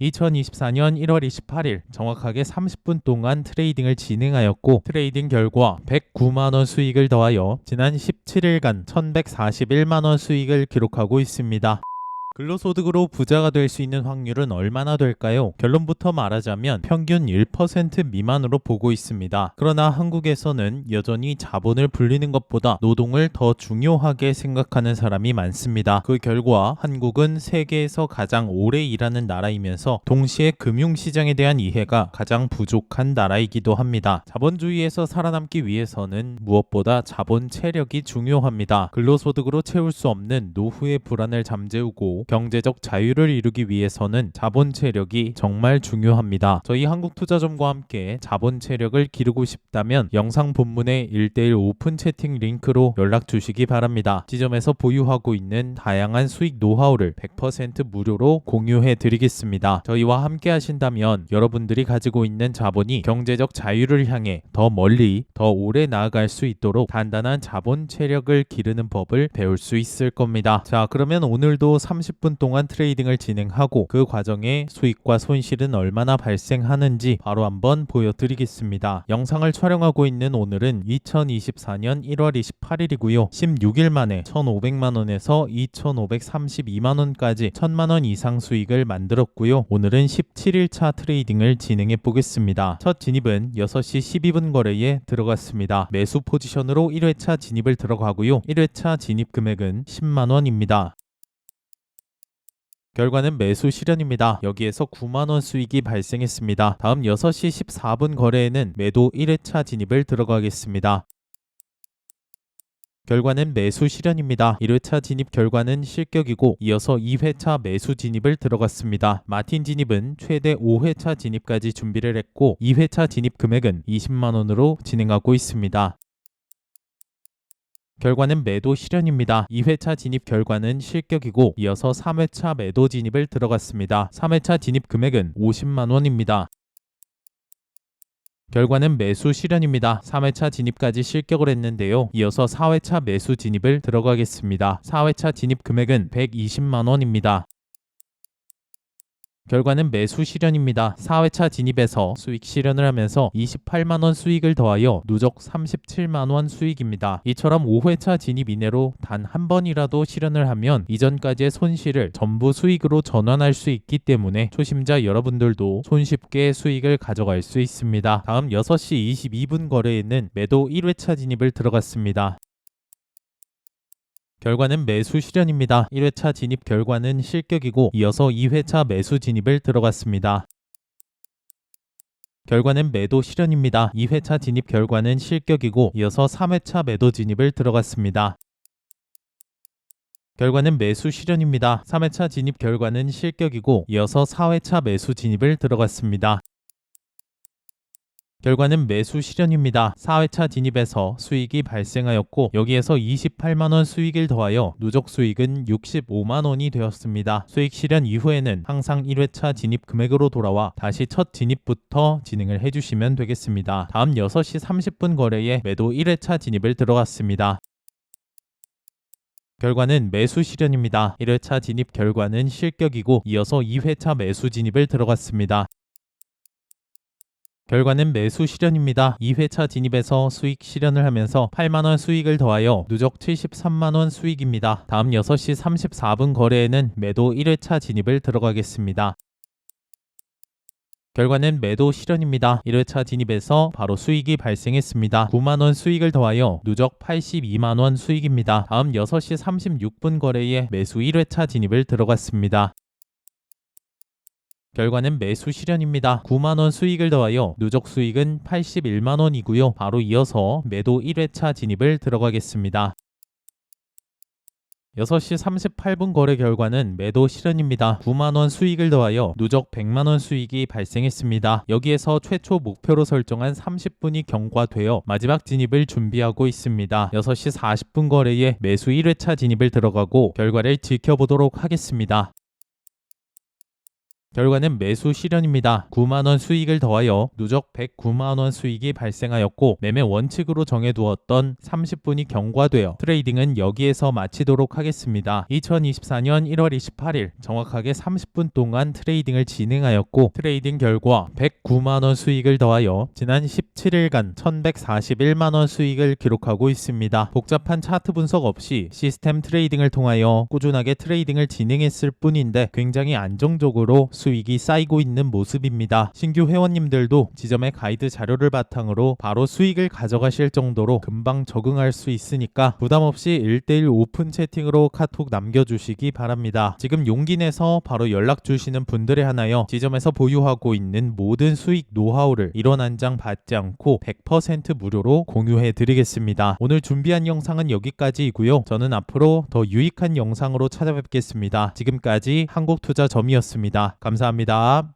2024년 1월 28일 정확하게 30분 동안 트레이딩을 진행하였고 트레이딩 결과 109만원 수익을 더하여 지난 17일간 1141만원 수익을 기록하고 있습니다. 근로소득으로 부자가 될 수 있는 확률은 얼마나 될까요? 결론부터 말하자면 평균 1% 미만으로 보고 있습니다. 그러나 한국에서는 여전히 자본을 불리는 것보다 노동을 더 중요하게 생각하는 사람이 많습니다. 그 결과 한국은 세계에서 가장 오래 일하는 나라이면서 동시에 금융시장에 대한 이해가 가장 부족한 나라이기도 합니다. 자본주의에서 살아남기 위해서는 무엇보다 자본 체력이 중요합니다. 근로소득으로 채울 수 없는 노후의 불안을 잠재우고 경제적 자유를 이루기 위해서는 자본 체력이 정말 중요합니다. 저희 한국투자점과 함께 자본 체력을 기르고 싶다면 영상 본문의 1대1 오픈 채팅 링크로 연락 주시기 바랍니다. 지점에서 보유하고 있는 다양한 수익 노하우를 100% 무료로 공유해 드리겠습니다. 저희와 함께 하신다면 여러분들이 가지고 있는 자본이 경제적 자유를 향해 더 멀리 더 오래 나아갈 수 있도록 단단한 자본 체력을 기르는 법을 배울 수 있을 겁니다. 자, 그러면 오늘도 30분 동안 트레이딩을 진행하고 그 과정에 수익과 손실은 얼마나 발생하는지 바로 한번 보여드리겠습니다. 영상을 촬영하고 있는 오늘은 2024년 1월 28일이고요. 16일 만에 1,500만원에서 2,532만원까지 1,000만원 이상 수익을 만들었고요. 오늘은 17일차 트레이딩을 진행해 보겠습니다. 첫 진입은 6시 12분 거래에 들어갔습니다. 매수 포지션으로 1회차 진입을 들어가고요. 1회차 진입 금액은 10만원입니다. 결과는 매수 실현입니다. 여기에서 9만원 수익이 발생했습니다. 다음 6시 14분 거래에는 매도 1회차 진입을 들어가겠습니다. 결과는 매수 실현입니다. 1회차 진입 결과는 실격이고 이어서 2회차 매수 진입을 들어갔습니다. 마틴 진입은 최대 5회차 진입까지 준비를 했고 2회차 진입 금액은 20만원으로 진행하고 있습니다. 결과는 매도 실현입니다. 2회차 진입 결과는 실격이고 이어서 3회차 매도 진입을 들어갔습니다. 3회차 진입 금액은 50만 원입니다. 결과는 매수 실현입니다. 3회차 진입까지 실격을 했는데요. 이어서 4회차 매수 진입을 들어가겠습니다. 4회차 진입 금액은 120만 원입니다. 결과는 매수 실현입니다. 4회차 진입에서 수익 실현을 하면서 28만원 수익을 더하여 누적 37만원 수익입니다. 이처럼 5회차 진입 이내로 단 한 번이라도 실현을 하면 이전까지의 손실을 전부 수익으로 전환할 수 있기 때문에 초심자 여러분들도 손쉽게 수익을 가져갈 수 있습니다. 다음 6시 22분 거래에는 매도 1회차 진입을 들어갔습니다. 결과는 매수 실현입니다. 1회차 진입 결과는 실격이고 이어서 2회차 매수 진입을 들어갔습니다. 결과는 매도 실현입니다. 2회차 진입 결과는 실격이고 이어서 3회차 매도 진입을 들어갔습니다. 결과는 매수 실현입니다. 3회차 진입 결과는 실격이고 이어서 4회차 매수 진입을 들어갔습니다. 결과는 매수 실현입니다. 4회차 진입에서 수익이 발생하였고 여기에서 28만원 수익을 더하여 누적 수익은 65만원이 되었습니다. 수익 실현 이후에는 항상 1회차 진입 금액으로 돌아와 다시 첫 진입부터 진행을 해주시면 되겠습니다. 다음 6시 30분 거래에 매도 1회차 진입을 들어갔습니다. 결과는 매수 실현입니다. 1회차 진입 결과는 실격이고 이어서 2회차 매수 진입을 들어갔습니다. 결과는 매수 실현입니다. 2회차 진입에서 수익 실현을 하면서 8만원 수익을 더하여 누적 73만원 수익입니다. 다음 6시 34분 거래에는 매도 1회차 진입을 들어가겠습니다. 결과는 매도 실현입니다. 1회차 진입에서 바로 수익이 발생했습니다. 9만원 수익을 더하여 누적 82만원 수익입니다. 다음 6시 36분 거래에 매수 1회차 진입을 들어갔습니다. 결과는 매수 실현입니다. 9만원 수익을 더하여 누적 수익은 81만원이고요. 바로 이어서 매도 1회차 진입을 들어가겠습니다. 6시 38분 거래 결과는 매도 실현입니다. 9만원 수익을 더하여 누적 100만원 수익이 발생했습니다. 여기에서 최초 목표로 설정한 30분이 경과되어 마지막 진입을 준비하고 있습니다. 6시 40분 거래에 매수 1회차 진입을 들어가고 결과를 지켜보도록 하겠습니다. 결과는 매수 실현입니다. 9만원 수익을 더하여 누적 109만원 수익이 발생하였고 매매 원칙으로 정해두었던 30분이 경과되어 트레이딩은 여기에서 마치도록 하겠습니다. 2024년 1월 28일 정확하게 30분 동안 트레이딩을 진행하였고 트레이딩 결과 109만원 수익을 더하여 지난 17일간 1141만원 수익을 기록하고 있습니다. 복잡한 차트 분석 없이 시스템 트레이딩을 통하여 꾸준하게 트레이딩을 진행했을 뿐인데 굉장히 안정적으로 수익이 쌓이고 있는 모습입니다. 신규 회원님들도 지점의 가이드 자료를 바탕으로 바로 수익을 가져가실 정도로 금방 적응할 수 있으니까 부담 없이 1대1 오픈 채팅으로 카톡 남겨주시기 바랍니다. 지금 용기 내서 바로 연락 주시는 분들에 한하여 지점에서 보유하고 있는 모든 수익 노하우를 일원 한 장 받지 않고 100% 무료로 공유해 드리겠습니다. 오늘 준비한 영상은 여기까지이고요. 저는 앞으로 더 유익한 영상으로 찾아뵙겠습니다. 지금까지 한국투자점이었습니다. 감사합니다.